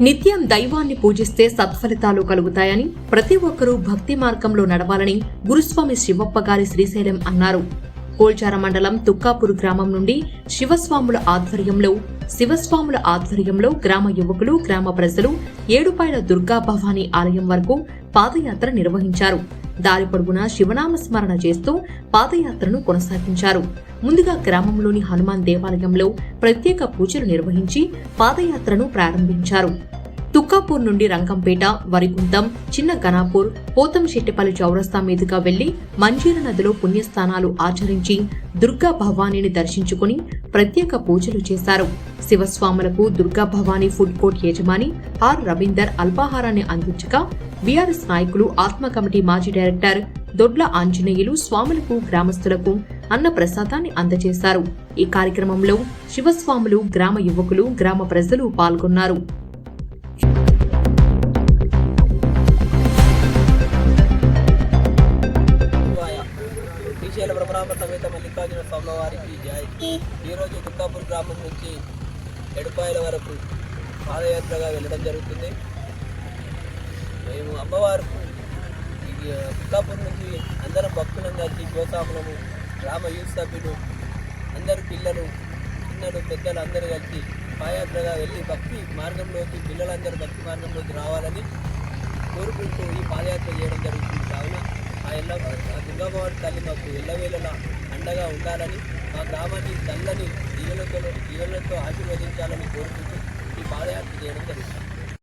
నిత్యం దైవాన్ని పూజిస్తే సత్ఫలితాలు కలుగుతాయని ప్రతి ఒక్కరూ భక్తి మార్గంలో నడవాలని గురుస్వామి శివప్ప గారి శ్రీశైలం అన్నారు. కోల్చార మండలం తుక్కాపూర్ గ్రామం నుండి శివస్వాముల ఆధ్వర్యంలో శివస్వాముల ఆధ్వర్యంలో గ్రామ యువకులు గ్రామ ప్రజలు ఏడుపాయల దుర్గా భవానీ ఆలయం వరకు పాదయాత్ర నిర్వహించారు. దారి పొడుగునా శివనామ స్మరణ చేస్తూ పాదయాత్రను కొనసాగించారు. ముందుగా గ్రామంలోని హనుమాన్ దేవాలయంలో ప్రత్యేక పూజలు నిర్వహించి పాదయాత్రను ప్రారంభించారు. తుక్కాపూర్ నుండి రంగంపేట వరికుంటం చిన్న ఘనాపూర్ పోతంశెట్టిపల్లి చౌరస్తా మీదుగా వెళ్ళి మంజీర నదిలో పుణ్యస్థానాలు ఆచరించి దుర్గా భవానీని దర్శించుకుని ప్రత్యేక పూజలు చేశారు. శివస్వాములకు దుర్గా భవానీ ఫుడ్ కోర్ట్ యజమాని ఆర్ రవీందర్ అల్పాహారాన్ని అందించగా బీఆర్ఎస్ నాయకులు ఆత్మ కమిటీ మాజీ డైరెక్టర్ దొడ్ల ఆంజనేయులు స్వాములకు గ్రామస్తులకు అన్న ప్రసాదాన్ని అందజేశారు. ఈ కార్యక్రమంలో శివస్వాములు గ్రామ యువకులు గ్రామ ప్రజలు పాల్గొన్నారు. శ్రీశైల సమేత మల్లికార్జున స్వామివారికి జాయ్ ఈరోజు దుర్గాపూర్ గ్రామం నుంచి ఎడుపాయల వరకు పాదయాత్రగా వెళ్ళడం జరుగుతుంది. మేము అమ్మవారు దుర్గాపూర్ నుంచి అందరం భక్తులం కలిసి గోసాములము గ్రామ యూత్ సభ్యులు అందరు పిల్లలు చిన్నలు పెద్దలు అందరూ కలిసి పాదయాత్రగా వెళ్ళి భక్తి మార్గంలోకి పిల్లలందరూ భక్తి మార్గంలోకి రావాలని కోరుకుంటూ ఈ పాదయాత్ర చేయడం జరుగుతుంది. ఎల్ల దుర్గాభవాని తల్లి మాకు ఎల్లవేళలా అండగా ఉండాలని మా గ్రామాన్ని తల్లని దీవెనతో దీవెనలతో ఆశీర్వదించాలని కోరుకుంటూ ఈ పాదయాత్ర చేయడం జరుగుతుంది